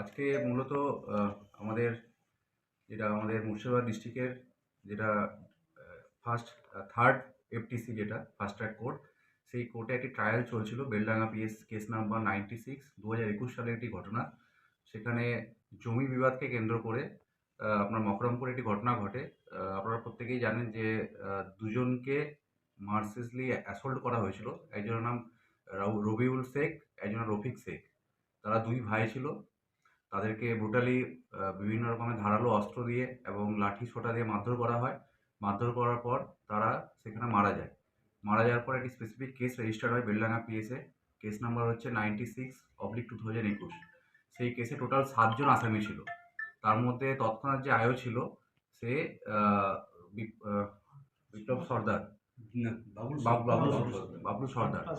আজকে মূলত আমাদের যেটা আমাদের মুর্শিদাবাদ ডিস্ট্রিক্টের যেটা ফার্স্ট থার্ড এফটিসি যেটা ফার্স্ট ট্র্যাক কোর্ট সেই কোর্টে একটি ট্রায়াল চলছিল, Beldanga P S case number ninety six দু হাজার একুশ সালের একটি ঘটনা। সেখানে জমি বিবাদকে কেন্দ্র করে আপনার মকরমপুরে একটি ঘটনা ঘটে। আপনারা প্রত্যেকেই জানেন যে দুজনকে মার্সেসলি অ্যাসল্ট করা হয়েছিল। একজনের নাম রবিউল শেখ, একজনের রফিক শেখ। তারা দুই ভাই ছিল। তাদেরকে ব্রুটালি বিভিন্ন রকমের ধারালো অস্ত্র দিয়ে এবং লাঠি সোটা দিয়ে মারধর করা হয়। মারধর করার পর তারা সেখানে মারা যায়। মারা যাওয়ার পর একটি স্পেসিফিক কেস রেজিস্টার হয় বেলডাঙ্গা পিএসে কেস নাম্বার হচ্ছে ninety six oblique two thousand একুশ। সেই কেসে টোটাল সাতজন আসামি ছিল। তার মধ্যে তৎক্ষণাৎ যে আয়ো ছিল সে বিপ্লব সর্দার। বাবু- বাবলু বাবলু সর্দার।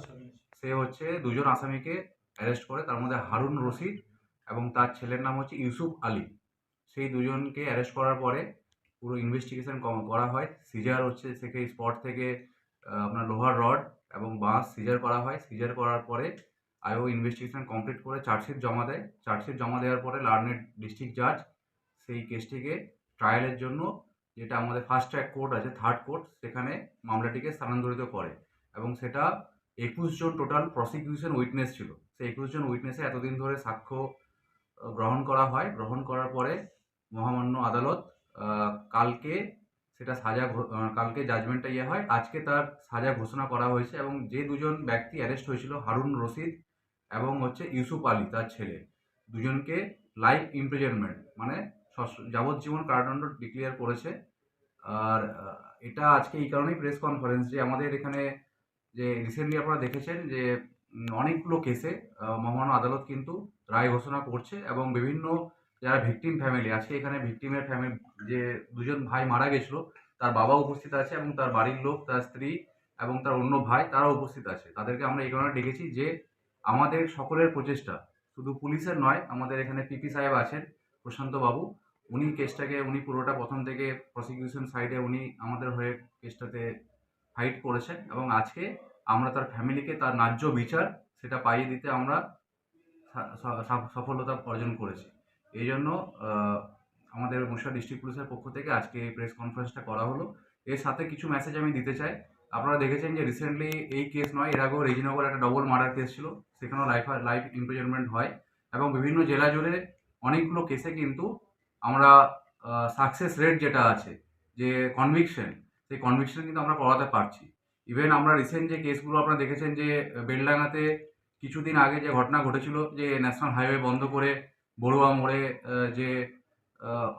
সে হচ্ছে দুজন আসামিকে অ্যারেস্ট করে। তার মধ্যে হারুন রশিদ এবং তার ছেলের নাম হচ্ছে ইউসুফ আলী। সেই দুজনকে অ্যারেস্ট করার পরে পুরো ইনভেস্টিগেশন করা হয়। সিজার হচ্ছে থেকে স্পট থেকে আপনার লোহার রড এবং বাঁশ সিজার করা হয়। সিজার করার পরে আইও ইনভেস্টিগেশন কমপ্লিট করে চার্জশিট জমা দেয়। চার্জশিট জমা দেওয়ার পরে লার্নেড ডিস্ট্রিক্ট জাজ সেই কেসটিকে ট্রায়ালের জন্য, যেটা আমাদের ফার্স্ট ট্র্যাক কোর্ট আছে থার্ড কোর্ট সেখানে মামলাটিকে স্থানান্তরিত করে। এবং সেটা একুশ জন টোটাল প্রসিকিউশন উইটনেস ছিল। সেই একুশ জন উইটনেসে এতদিন ধরে সাক্ষ্য গ্রহণ করা হয়। গ্রহণ করার পরে মহামান্য আদালত কালকে সেটা সাজা কালকে জাজমেন্টটা ইয়ে হয়। আজকে তার সাজা ঘোষণা করা হয়েছে এবং যে দুজন ব্যক্তি অ্যারেস্ট হয়েছিল, হারুন রশিদ এবং হচ্ছে ইউসুফ আলী, তার ছেলে। দুজনকে লাইফ ইমপ্রিজনমেন্ট মানে যাবজ্জীবন কারাদণ্ড ডিক্লেয়ার করেছে। আর এটা আজকে এই কারণেই প্রেস কনফারেন্স যে আমাদের এখানে যে রিসেন্টলি আপনারা দেখেছেন যে অনেকগুলো কেসে মহামান্য আদালত কিন্তু রায় ঘোষণা করছে এবং বিভিন্ন যারা ভিকটিম ফ্যামিলি আছে, এখানে ভিকটিমের ফ্যামিলি যে দুজন ভাই মারা গেছিল, তার বাবা উপস্থিত আছে এবং তার বাড়ির লোক, তার স্ত্রী এবং তার অন্য ভাই তারা উপস্থিত আছে। তাদেরকে আমরা এই কারণে ডেকেছি যে আমাদের সকলের প্রচেষ্টা, শুধু পুলিশের নয়, আমাদের এখানে পিপি সাহেব আছেন, প্রশান্ত বাবু, উনি কেসটাকে উনি পুরোটা প্রথম থেকে প্রসিকিউশন সাইডে উনি আমাদের হয়ে কেসটাতে ফাইট করেছেন এবং আজকে আমরা তার ফ্যামিলিকে তার ন্যায্য বিচার সেটা পাইয়ে দিতে আমরা সফলতা অর্জন করেছি। এই জন্য আমাদের মুর্শিদা ডিস্ট্রিক্ট পুলিশের পক্ষ থেকে আজকে এই প্রেস কনফারেন্সটা করা হলো। এর সাথে কিছু মেসেজ আমি দিতে চাই। আপনারা দেখেছেন যে রিসেন্টলি এই কেস নয়, এর আগেও রেজিনগর একটা ডবল মার্ডার কেস ছিল। সেখানেও লাইফ লাইফ ইমপ্রিজনমেন্ট হয় এবং বিভিন্ন জেলা জুড়ে অনেকগুলো কেসে কিন্তু আমরা সাকসেস রেট যেটা আছে, যে কনভিকশন সেই কনভিকশন কিন্তু আমরা করাতে পারছি। ইভেন আমরা রিসেন্ট যে কেসগুলো আপনারা দেখেছেন যে বেলডাঙ্গাতে কিছুদিন আগে যে ঘটনা ঘটেছিল, যে ন্যাশনাল হাইওয়ে বন্ধ করে বড়ুয়া মোড়ে যে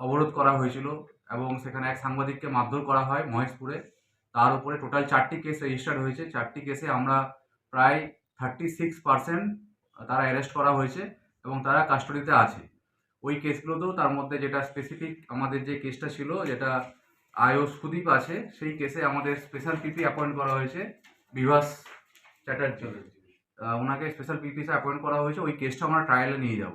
অবরোধ করা হয়েছিল এবং সেখানে এক সাংবাদিককে মারধর করা হয় মহেশপুরে, তার উপরে টোটাল চারটি কেস রেজিস্টার্ড হয়েছে। চারটি কেসে আমরা প্রায় থার্টি সিক্স পার্সেন্ট তারা অ্যারেস্ট করা হয়েছে এবং তারা কাস্টডিতে আছে। ওই কেসগুলোতেও তার মধ্যে যেটা স্পেসিফিক আমাদের যে কেসটা ছিল, যেটা আয়ো সুদীপ আছে, সেই কেসে আমাদের স্পেশাল পিপি অ্যাপয়েন্ট করা হয়েছে বিভাস চ্যাটার্জি। ওনাকে স্পেশাল পিপি অ্যাপয়েন্ট করা হয়েছে, ওই কেসটা আমরা ট্রায়ালে নিয়ে যাব।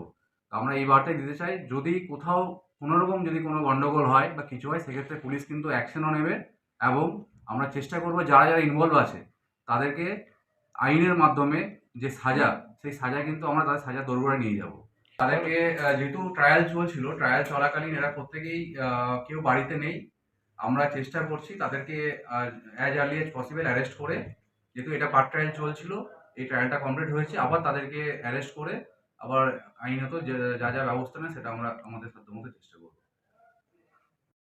আমরা এই বার্তায় দিতে চাই, যদি কোথাও কোনোরকম যদি কোনো গন্ডগোল হয় বা কিছু হয়, সেক্ষেত্রে পুলিশ কিন্তু অ্যাকশনও নেবে এবং আমরা চেষ্টা করব যারা যারা ইনভলভ আছে, তাদেরকে আইনের মাধ্যমে যে সাজা, সেই সাজা কিন্তু আমরা তাদের সাজা দোরগোড়ায় নিয়ে যাব। তাদেরকে যেহেতু ট্রায়াল চলছিল ট্রায়াল চলাকালীন এরা প্রত্যেকেই কেউ বাড়িতে নেই আমরা চেষ্টা করছি তাদেরকে as early as possible arrest করে, যেহেতু এটা পার্ট ট্রায়াল চলছিল, এই ট্রায়ালটা কমপ্লিট হয়েছে, আবার তাদেরকে অ্যারেস্ট করে, আবার আইনত যে- যা যা ব্যবস্থা নেয় সেটা আমরা আমাদের সাধ্যমতো চেষ্টা করব।